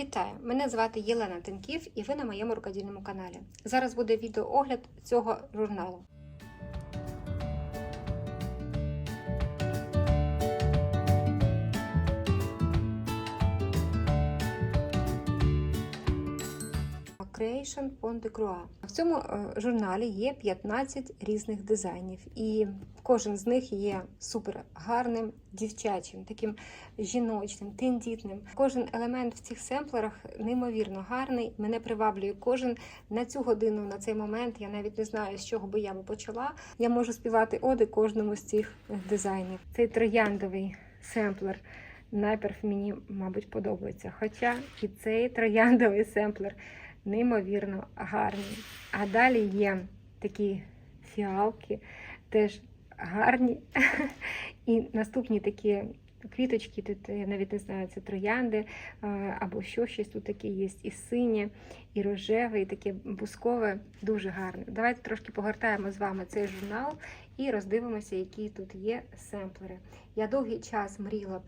Вітаю! Мене звати Єлена Тинків і ви на моєму рукодільному каналі. Зараз буде відеоогляд цього журналу. Creation Pont de Croix. В цьому е, журналі є 15 різних дизайнів, і кожен з них є супер гарним, дівчачим, таким жіночним, тендітним. Кожен елемент в цих семплерах неймовірно гарний. Мене приваблює кожен на цю годину, на цей момент. Я навіть не знаю, з чого би я би почала. Я можу співати оди кожному з цих дизайнів. Цей трояндовий семплер. Найперв мені, мабуть, подобається. Хоча і цей трояндовий семплер неймовірно гарний. А далі є такі фіалки, теж гарні. І наступні такі квіточки, тут я навіть не знаю, це троянди або що щось тут таке є. І синє, і рожеве, і таке бускове, дуже гарне. Давайте трошки погортаємо з вами цей журнал і роздивимося, які тут є семплери. Я довгий час мріяла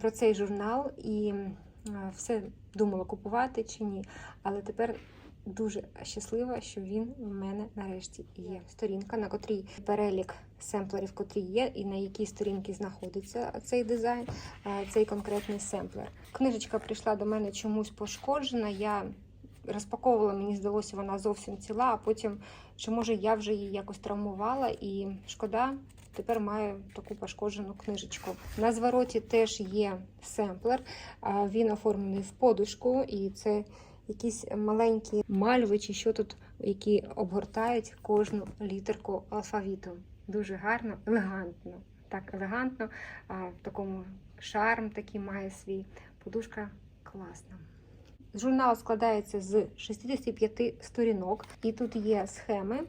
про цей журнал і все думала купувати чи ні. Але тепер дуже щаслива, що він в мене нарешті є. Сторінка, на котрій перелік семплерів, котрі є, і на якій сторінці знаходиться цей дизайн, цей конкретний семплер. Книжечка прийшла до мене чомусь пошкоджена. Я розпаковувала, мені здалося, вона зовсім ціла, а потім, чи може я вже її якось травмувала, і шкода. Тепер маю таку пошкоджену книжечку. На звороті теж є семплер. Він оформлений в подушку, і це якісь маленькі мальви, чи що тут, які обгортають кожну літерку алфавіту. Дуже гарно, елегантно. Так, елегантно, в такому шарм такий має свій. Подушка класна. Журнал складається з 65 сторінок, і тут є схеми.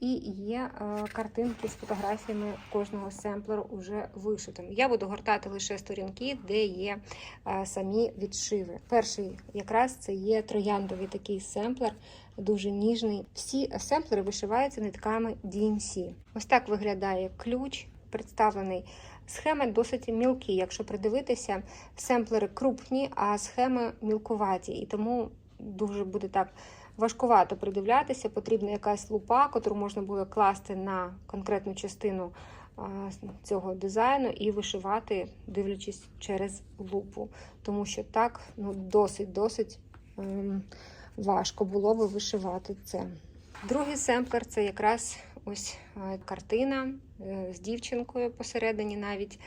І є е, картинки з фотографіями кожного семплеру уже вишитим. Я буду гортати лише сторінки, де є е, самі відшиви. Перший якраз це є трояндовий такий семплер, дуже ніжний. Всі семплери вишиваються нитками DMC. Ось так виглядає ключ, представлений. Схеми досить мілкі. Якщо придивитися, семплери крупні, а схеми мілкуваті. І тому дуже буде так важкувато придивлятися, потрібна якась лупа, яку можна було класти на конкретну частину цього дизайну і вишивати, дивлячись через лупу. Тому що так ну, досить-досить ем, важко було би вишивати це. Другий семплер це якраз ось картина е, з дівчинкою посередині навіть.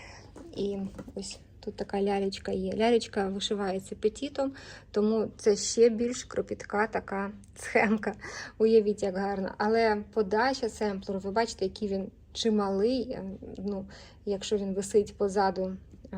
І ось Тут така лялечка є. Лялечка вишивається петітом, тому це ще більш кропітка така схемка. Уявіть, як гарно. Але подача семплеру, ви бачите, який він чималий. Ну, Якщо він висить позаду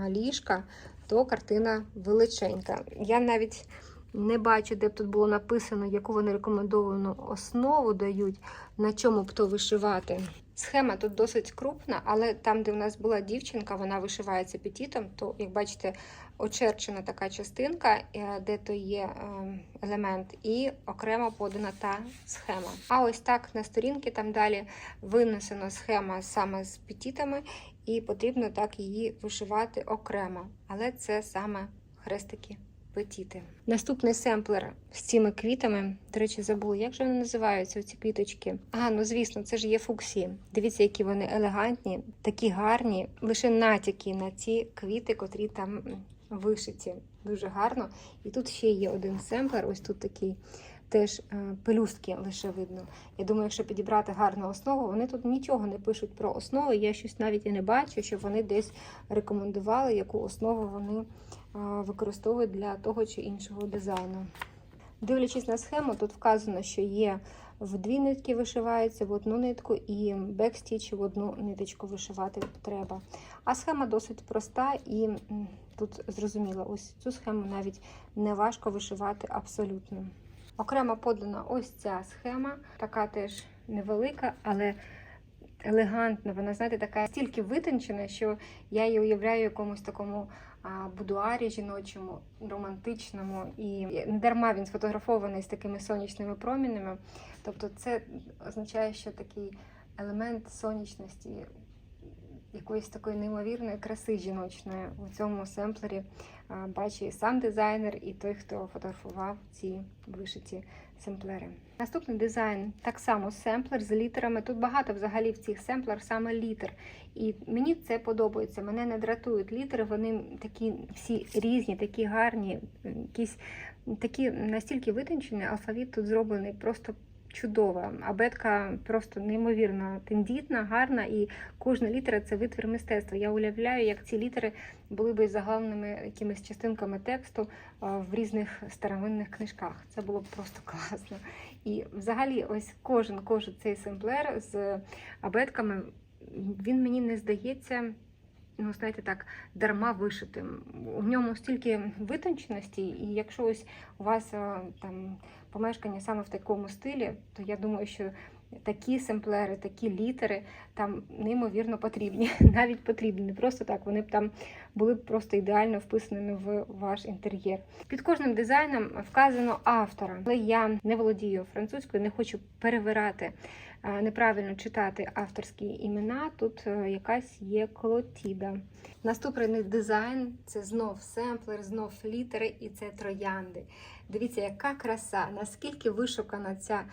ліжка, то картина величенька. Я навіть не бачу, де б тут було написано, яку вони рекомендовану основу дають, на чому б то вишивати. Схема тут досить крупна, але там, де в нас була дівчинка, вона вишивається петітом, то, як бачите, очерчена така частинка, е, де то є ем, елемент, і окремо подана та схема. А ось так на сторінки там далі винесена схема саме з петітами, і потрібно так її вишивати окремо. Але це саме хрестики петіти. Наступний семплер з цими квітами. До речі, забула, як же вони називаються ці квіточки. А, ну звісно, це ж є фуксії. Дивіться, які вони елегантні, такі гарні, лише натяки на ці квіти, котрі там вишиті. Дуже гарно. І тут ще є один семплер, ось тут такий. Теж е, пелюстки лише видно. Я думаю, якщо підібрати гарну основу, вони тут нічого не пишуть про основу. Я щось навіть і не бачу, щоб вони десь рекомендували, яку основу вони використовують для того чи іншого дизайну. Дивлячись на схему, тут вказано, що є в дві нитки вишивається, в одну нитку, і бекстіч в одну ниточку вишивати треба. А схема досить проста і тут зрозуміло, ось цю схему навіть не важко вишивати абсолютно. Окремо подана ось ця схема, така теж невелика, але елегантна. Вона, знаєте, така стільки витончена, що я її уявляю якомусь такому будуарі жіночому, романтичному. І не дарма він сфотографований з такими сонячними промінами. Тобто, це означає, що такий елемент сонячності якоїсь такої неймовірної краси жіночної у цьому семплері бачить сам дизайнер, і той, хто фотографував ці вишиті семплери. Наступний дизайн так само семплер з літерами. Тут багато взагалі в цих семплер саме літер. І мені це подобається. Мене не дратують літери. Вони такі всі різні, такі гарні, якісь такі настільки витончені. Алфавіт тут зроблений просто чудово. Абетка просто неймовірно тендітна, гарна, і кожна літера це витвір мистецтва. Я уявляю, як ці літери були би загалними якимись частинками тексту в різних старовинних книжках. Це було б просто класно. І взагалі, ось кожен кожен цей семплер з абетками, він мені не здається. Ну, знаєте, так, дарма вишитим. У ньому стільки витонченості, і якщо ось у вас е, там помешкання саме в такому стилі, то я думаю, що такі семплери, такі літери там неймовірно потрібні. Навіть потрібні. Не просто так, вони б там були б просто ідеально вписаними в ваш інтер'єр. Під кожним дизайном вказано автора, але я не володію французькою, не хочу перевирати. е, Неправильно читати авторські імена. Тут е, якась є колотіда. Наступний дизайн це знов семплер, знов літери і це троянди. Дивіться, яка краса, наскільки вишукана ця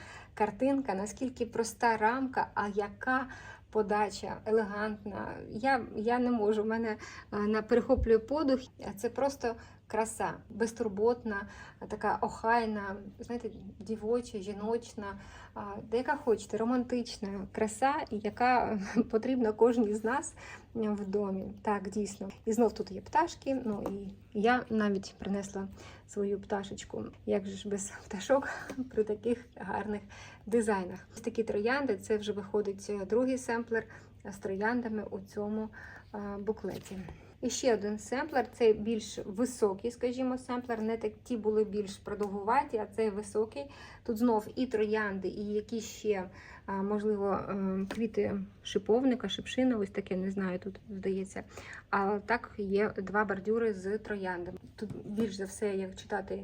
картинка, наскільки проста рамка, а яка подача елегантна. Я, я не можу, в мене е, на перехоплює подух. Це просто краса, безтурботна, така охайна, знаєте, дівоча, жіночна, де яка хочете, романтична краса, яка потрібна кожній з нас в домі. Так, дійсно. І знов тут є пташки. Ну і я навіть принесла свою пташечку. Як же ж без пташок при таких гарних дизайнах? Ось такі троянди, це вже виходить другий семплер з трояндами у цьому буклеті. І ще один семплер, це більш високий, скажімо, семплер. Не так ті були більш продовгуваті, а цей високий. Тут знов і троянди, і якісь ще, можливо, е, квіти шиповника, шипшина, ось таке, не знаю, тут здається. А так є два бордюри з трояндами. Тут більш за все, як читати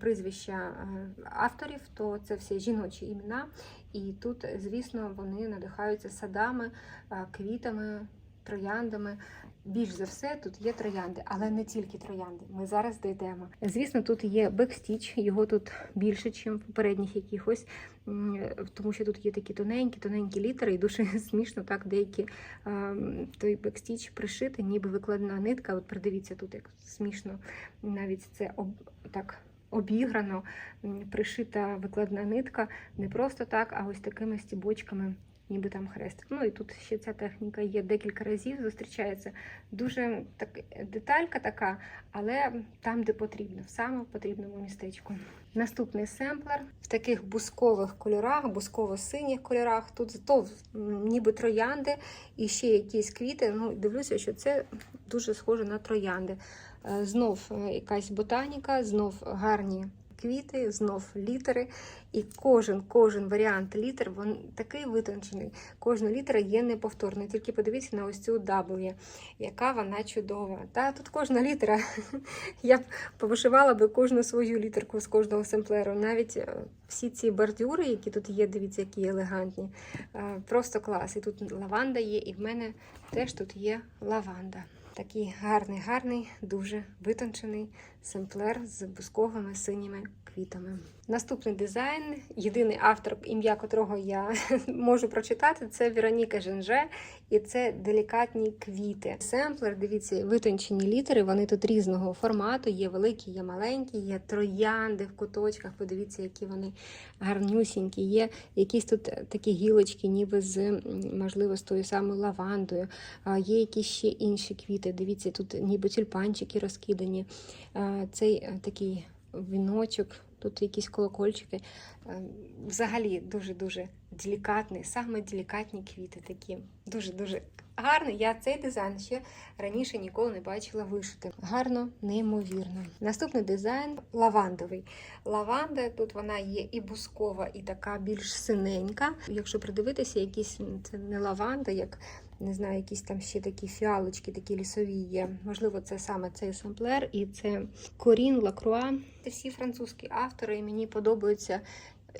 прізвища е, авторів, то це всі жіночі імена. І тут, звісно, вони надихаються садами, е, квітами, трояндами. Більш за все тут є троянди, але не тільки троянди. Ми зараз дійдемо. Звісно, тут є бекстіч, його тут більше, ніж в попередніх якихось, тому що тут є такі тоненькі, тоненькі літери, і дуже смішно так деякі ем, той бекстіч пришити, ніби викладена нитка. От придивіться тут, як смішно навіть це об, так. Обіграно, пришита викладна нитка не просто так, а ось такими стібочками ніби там хрест. Ну і тут ще ця техніка є декілька разів, зустрічається. Дуже так, деталька така, але там, де потрібно, в саме потрібному містечку. Наступний семплер в таких бускових кольорах, бусково-синіх кольорах. Тут то ніби троянди і ще якісь квіти. Ну, дивлюся, що це дуже схоже на троянди. Е, Знов е, якась ботаніка, знов гарні квіти, знов літери. І кожен кожен варіант літер він такий витончений. Кожна літера є неповторною. Тільки подивіться на ось цю W, яка вона чудова. Та тут кожна літера. Я б повишивала би кожну свою літерку з кожного семплеру. Навіть е, всі ці бордюри, які тут є, дивіться, які елегантні. Е, Просто клас. І тут лаванда є, і в мене теж тут є лаванда. Такий гарний, гарний, дуже витончений семплер з бусковими синіми квітами. Наступний дизайн, єдиний автор, ім'я котрого я можу прочитати, це Вероніка Женже, і це делікатні квіти. Семплер, дивіться, витончені літери. Вони тут різного формату. Є великі, є маленькі, є троянди в куточках. Подивіться, які вони гарнюсінькі. Є якісь тут такі гілочки, ніби з можливо з тою самою лавандою. Є якісь ще інші квіти. Дивіться, тут ніби тюльпанчики розкидані. Цей е, такий віночок, тут якісь колокольчики. Е, Взагалі дуже-дуже делікатний, саме делікатні квіти такі. Дуже-дуже гарний. Я цей дизайн ще раніше ніколи не бачила вишити. Гарно, неймовірно. Наступний дизайн лавандовий. Лаванда тут вона є і бускова, і така більш синенька. Якщо придивитися, якісь це не лаванда, як не знаю, якісь там ще такі фіалочки, такі лісові є. Можливо, це саме цей самплер і це Корін Лакруа. Це всі французькі автори, і мені подобається,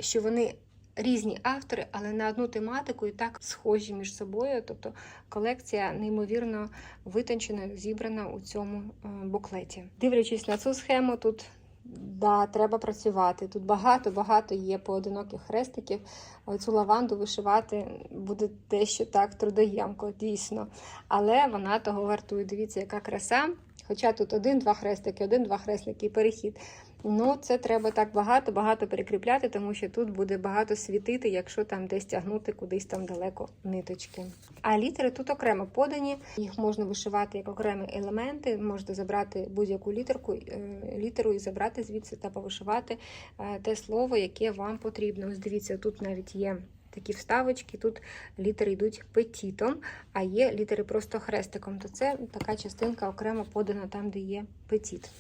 що вони різні автори, але на одну тематику і так схожі між собою. Тобто колекція неймовірно витончена, зібрана у цьому е, буклеті. Дивлячись на цю схему, тут да, треба працювати. Тут багато-багато є поодиноких хрестиків. Цю лаванду вишивати буде дещо так трудоємко, дійсно. Але вона того вартує. Дивіться, яка краса. Хоча тут один-два хрестики, один-два хрестики і перехід. Ну, це треба так багато-багато перекріпляти, тому що тут буде багато світити, якщо там десь тягнути кудись там далеко ниточки. А літери тут окремо подані, їх можна вишивати як окремі елементи. Можете забрати будь-яку літерку, е, літеру і забрати звідси та повишивати е, те слово, яке вам потрібно. Ось дивіться, тут навіть є. Такі вставочки, тут літери йдуть петітом, а є літери просто хрестиком. То це така частинка окремо подана там, де є петіт.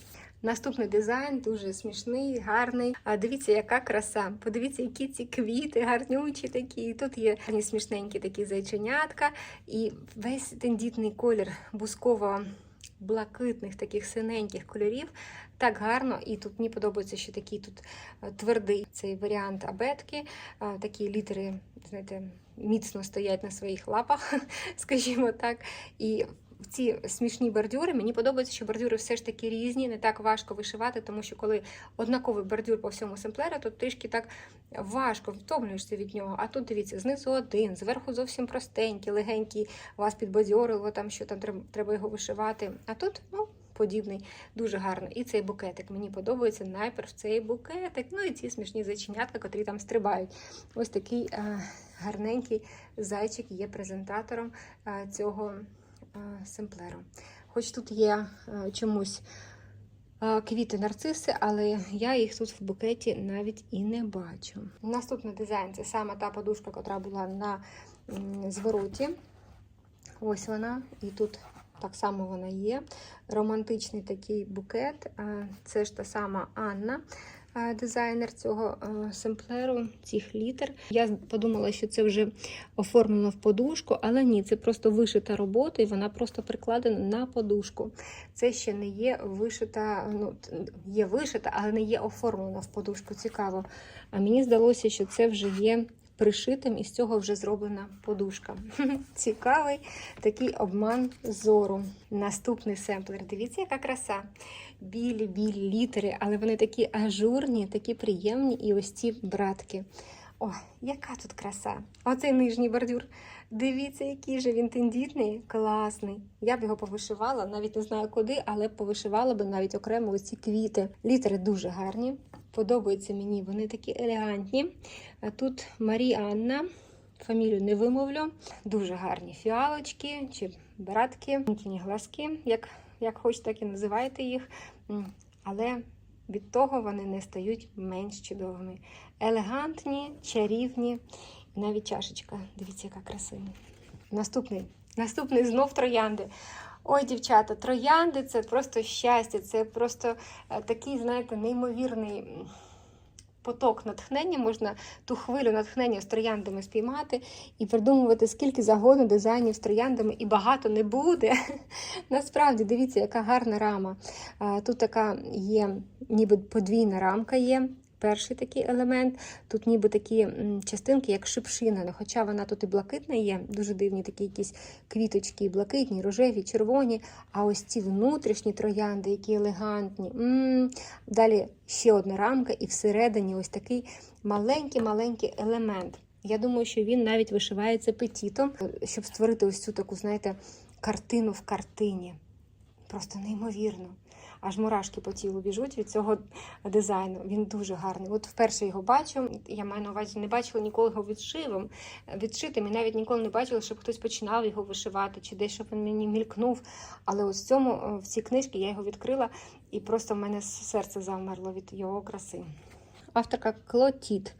Наступний дизайн дуже смішний, гарний. А дивіться, яка краса. Подивіться, які ці квіти, гарнючі такі. Тут є смішненькі такі зайченятка, і весь тендітний колір бусково-блакитних таких синеньких кольорів. Так гарно, і тут мені подобається, що такий тут е, твердий цей варіант абетки. Е, Такі літери, знаєте, міцно стоять на своїх лапах, скажімо так. І ці смішні бордюри. Мені подобається, що бордюри все ж таки різні, не так важко вишивати, тому що коли однаковий бордюр по всьому семплеру, то трішки так важко втомлюєшся від нього. А тут дивіться, знизу один, зверху зовсім простенький, легенький, вас підбадьорило, там що там треба, його вишивати. А тут, ну. Подібний, дуже гарно. І цей букетик. Мені подобається найперш цей букетик. Ну і ці смішні зайченятка, котрі там стрибають. Ось такий е, гарненький зайчик є презентатором е, цього семплеру. Хоч тут є е, чомусь е, квіти нарциси, але я їх тут в букеті навіть і не бачу. Наступний дизайн це саме та подушка, яка була на звороті. Ось вона. І тут так само вона є. Романтичний такий букет. Е, Це ж та сама Анна. Дизайнер цього е, семплеру, цих літер. Я подумала, що це вже оформлено в подушку, але ні, це просто вишита робота, і вона просто прикладена на подушку. Це ще не є вишита, ну є вишита, але не є оформлена в подушку. Цікаво. А мені здалося, що це вже є пришитим, і з цього вже зроблена подушка. Цікавий такий обман зору. Наступний семплер. Дивіться, яка краса. Білі, білі літери, але вони такі ажурні, такі приємні. І ось ці братки. О, яка тут краса! Оцей нижній бордюр. Дивіться, який же він тендітний, класний. Я б його повишивала, навіть не знаю куди, але повишивала б навіть окремо ось ці квіти. Літери дуже гарні. Подобаються мені, вони такі елегантні. Тут Маріанна, фамілію не вимовлю. Дуже гарні фіалочки чи братки, глазки, як, як хоч, так і називайте їх. Але від того вони не стають менш чудовими. Елегантні, чарівні. Навіть чашечка. Дивіться, яка красива. Наступний. Наступний знов троянди. Ой, дівчата, троянди це просто щастя, це просто е, такий, знаєте, неймовірний поток натхнення. Можна ту хвилю натхнення з трояндами спіймати і придумувати скільки загону дизайнів з трояндами, і багато не буде. Насправді, дивіться, яка гарна рама. Тут така є, ніби подвійна рамка є. Перший такий елемент. Тут ніби такі частинки, як шипшина. Ну, Хоча вона тут і блакитна є, дуже дивні такі якісь квіточки, блакитні, рожеві, червоні. А ось ці внутрішні троянди, які елегантні. М-м. Далі ще одна рамка, і всередині ось такий маленький-маленький елемент. Я думаю, що він навіть вишивається петітом, щоб створити ось цю таку, знаєте, картину в картині. Просто неймовірно. Аж мурашки по тілу біжуть від цього дизайну. Він дуже гарний. От вперше його бачу. Я маю на увазі, не бачила ніколи його відшивом, відшитим, і навіть ніколи не бачила, щоб хтось починав його вишивати, чи десь щоб він мені мількнув. Але ось в цьому е, в цій книжці я його відкрила, і просто в мене серце завмерло від його краси. Авторка Клотіт.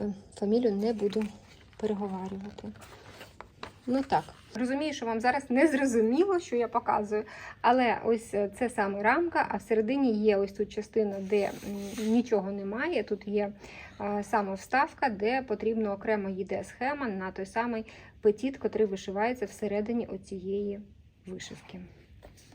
Е, Фамілію не буду переговарювати. Ну так. Розумію, що вам зараз не зрозуміло, що я показую, але ось е, це саме рамка, а всередині є ось тут частина, де нічого немає. Тут є саме вставка, де потрібно окремо йде схема на той самий петіт, котрий вишивається всередині оцієї вишивки.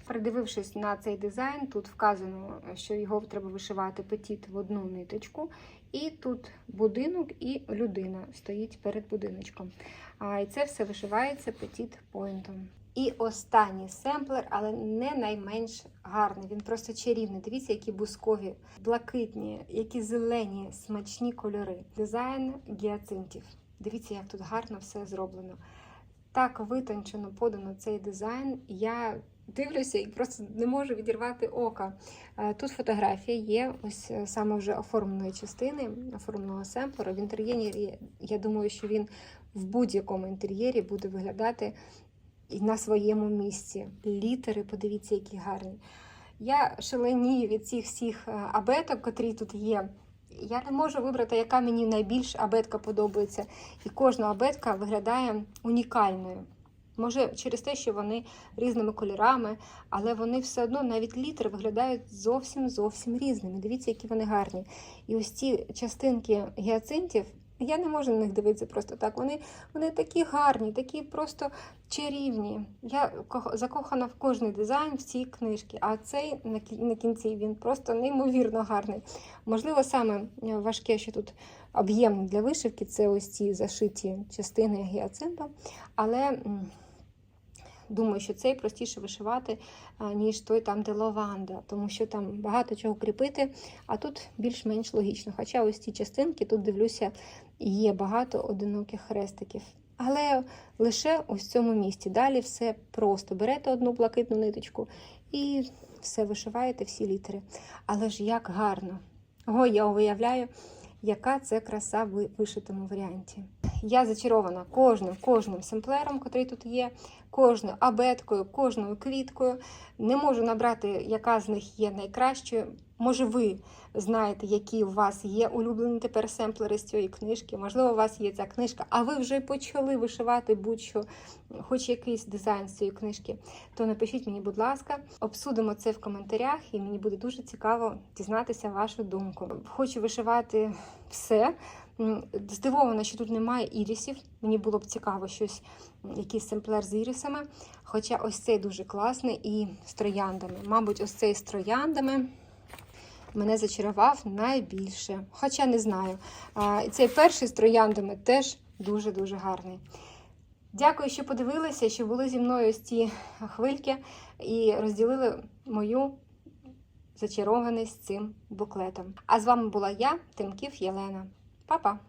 Придивившись на цей дизайн, тут вказано, що його треба вишивати петіт в одну ниточку. І тут будинок і людина стоїть перед будиночком. А, і це все вишивається петіт поінтом. І останній семплер, але не найменш гарний. Він просто чарівний. Дивіться, які бускові, блакитні, які зелені, смачні кольори. Дизайн гіацинтів. Дивіться, як тут гарно все зроблено. Так витончено подано цей дизайн. Я дивлюся і просто не можу відірвати ока. Е, Тут фотографія є, ось е, саме вже оформленої частини, оформленого семплера. В інтер'єрі, я думаю, що він в будь-якому інтер'єрі буде виглядати і на своєму місці. Літери, подивіться, які гарні. Я шаленію від цих всіх е, абеток, котрі тут є. Я не можу вибрати, яка мені найбільш абетка подобається. І кожна абетка виглядає унікальною. Може, через те, що вони різними кольорами, але вони все одно, навіть літери, виглядають зовсім зовсім різними. Дивіться, які вони гарні. І ось ці частинки гіацинтів, я не можу на них дивитися просто так. Вони, вони такі гарні, такі просто чарівні. Я закохана в кожний дизайн в цій книжці, а цей на кінці він просто неймовірно гарний. Можливо, саме е, важке, що тут об'єм для вишивки, це ось ці зашиті частини гіацинта, але. Думаю, що цей простіше вишивати, ніж той там, де лаванда, тому що там багато чого кріпити, а тут більш-менш логічно. Хоча ось ці частинки, тут дивлюся, є багато одиноких хрестиків. Але лише ось в цьому місці. Далі все просто. Берете одну блакитну ниточку і все вишиваєте, всі літери. Але ж як гарно! О, я уявляю, яка це краса в вишитому варіанті. Я зачарована кожним кожним семплером, який тут є, кожною абеткою, кожною квіткою. Не можу набрати, яка з них є найкращою. Може, ви знаєте, які у вас є улюблені тепер семплери з цієї книжки. Можливо, у вас є ця книжка, а ви вже почали вишивати будь-що, хоч якийсь дизайн з цієї книжки. То напишіть мені, будь ласка, обсудимо це в коментарях, і мені буде дуже цікаво дізнатися вашу думку. Хочу вишивати все. Здивована, що тут немає ірісів. Мені було б цікаво щось, якийсь семплер з ірісами. Хоча ось цей дуже класний і з трояндами. Мабуть, ось цей з трояндами мене зачарував найбільше. Хоча не знаю. Цей перший з трояндами теж дуже-дуже гарний. Дякую, що подивилися, що були зі мною ось ці хвильки і розділили мою зачарованість цим буклетом. А з вами була я, Тимків Єлена. Па-па!